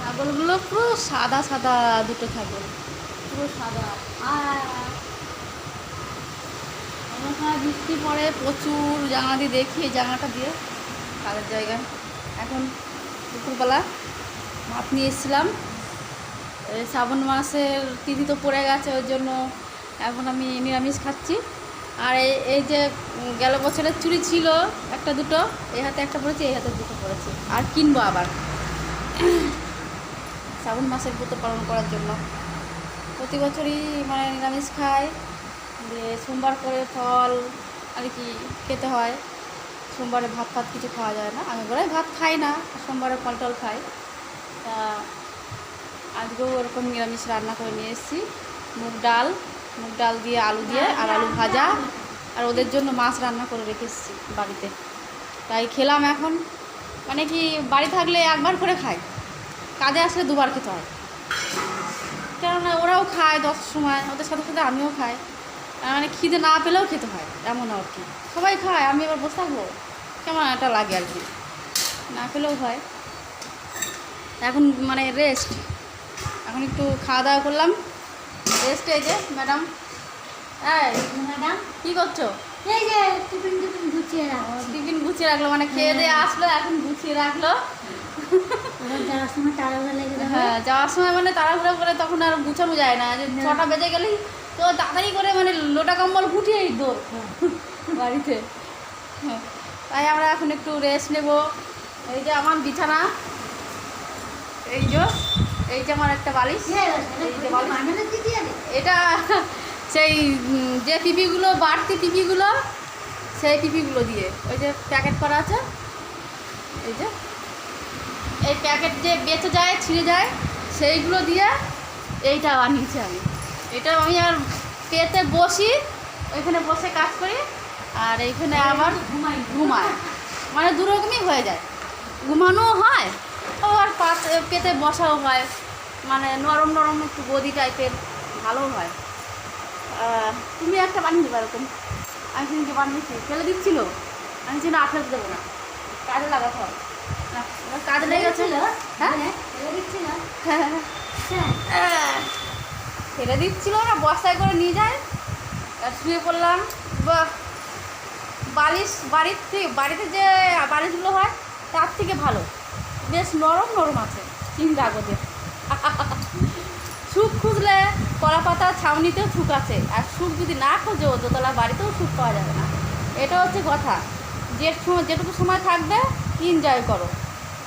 ছাগলগুলো পুরো সাদা সাদা দুটো ছাগল। পুরো সাদা। আমার সময় বৃষ্টি পড়ে প্রচুর জাঙা দিয়ে দেখি জাঙাটা দিয়ে কাজের জায়গায় এখন দুপুরবেলা ভাত নিয়ে এসেছিলাম। শ্রাবণ মাসের তিথি তো পড়ে গেছে, ওই জন্য এখন আমি নিরামিষ খাচ্ছি। আর এই এই যে গেল বছরের চুড়ি ছিল একটা দুটো, এই হাতে একটা পড়েছে, এই হাতে দুটো পড়েছে। আর কিনবো আবার। শ্রাবণ মাসের ব্রত পালন করার জন্য। প্রতি বছরই মানে নিরামিষ খাই যে সোমবার করে ফল আর কি খেতে হয়। সোমবারে ভাত ফাত কিছু খাওয়া যায় না। আমি বলে ভাত খাই না, সোমবারে ফল টল খাই। তা আজকেও ওরকম নিরামিষ রান্না করে নিয়ে এসেছি। মুগ ডাল মুগ ডাল দিয়ে আলু দিয়ে আর আলু ভাজা। আর ওদের জন্য মাছ রান্না করে রেখে এসেছি বাড়িতে। তাই খেলাম এখন। মানে কি, বাড়ি থাকলে একবার করে খাই কাজে আসলে দুবার খেতে হয়। কেননা ওরাও খায় দশটার সময়, ওদের সাথে সাথে আমিও খাই। মানে খিদে না পেলেও খেতে হয়, এমন আর কি। সবাই খায়, আমি এবার বসে থাকব। কেমন একটা লাগে আর কি। না পেলেও হয়। এখন মানে রেস্ট এখন একটু খাওয়া দাওয়া করলাম। রেস্ট এই যে ম্যাডাম কী করছ? এই যে টিফিন টিফিন গুছিয়ে রাখো টিফিন গুছিয়ে রাখল মানে খেয়ে দিয়ে আসলো এখন গুছিয়ে রাখল। যাওয়ার সময় তাড়াহুড়া লেগে হ্যাঁ যাওয়ার সময় মানে তাড়াহুড়ো করে তখন আর গুছানো যায় না। যে ছটা বেজে গেলেই তো তাড়াতাড়ি করে মানে লোটা কম্বল ফুটিয়েই দৌড় হ্যাঁ। বাড়িতে। হ্যাঁ। তাই আমরা এখন একটু রেস্ট নেব। এই যে আমার বিছানা। এই যে এই যে আমার একটা বালিশ? এটা সেই যে পিপিগুলো বাড়তি পিপিগুলো সেই পিপিগুলো দিয়ে। ওই যে প্যাকেট করা আছে এই যে। এই প্যাকেট যে বেঁচে যায় ছিঁড়ে যায় সেইগুলো দিয়ে এইটা বানিয়েছি আমি। এটা আমি আর পেতে বসি ওইখানে বসে কাজ করি আর এইখানে আবার ঘুমাই। ঘুমায় মানে দুরকমই হয়ে যায়। ঘুমানোও হয় আবার পাত পেতে বসাও হয়। মানে নরম নরম একটু গদি টাইপের ভালো হয়। তুমি একটা বানিয়ে দেবে এরকম। আমি সেদিনকে বানিয়েছি ফেলে দিচ্ছিল আমি ছিল আর ফেলতে দেবো না। কাজে লাগাতে হবে। কাজে লেগে গেছে ছিল হ্যাঁ? হ্যাঁ ফেলে দিচ্ছিল? হ্যাঁ। হ্যাঁ। ফেলে দিচ্ছিল না বস্তায় করে নিয়ে যায়। আর শুয়ে পড়লাম। বালিশ বাড়ির থেকে বাড়িতে যে বালিশগুলো হয় তার থেকে ভালো। বেশ নরম নরম আছে চিন্তা খুঁজলে কলা পাতা ছাউনিতেও সুখ আছে। আর সুখ যদি না খোঁজো দোতলা বাড়িতেও সুখ পাওয়া যাবে না। এটা হচ্ছে কথা। যে সময় যেটুকু সময় থাকবে এনজয় করো।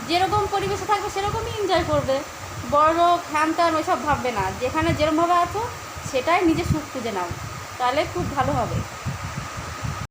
যেরকম পরিবেশে থাকবে, সেরকমই এনজয় করবে। বড় হ্যান ত্যান ওইসব ভাববে না। যেখানে যেরমভাবে আছো, সেটাই নিজে সুখ খুঁজে নাও। তাহলে খুব ভালো হবে।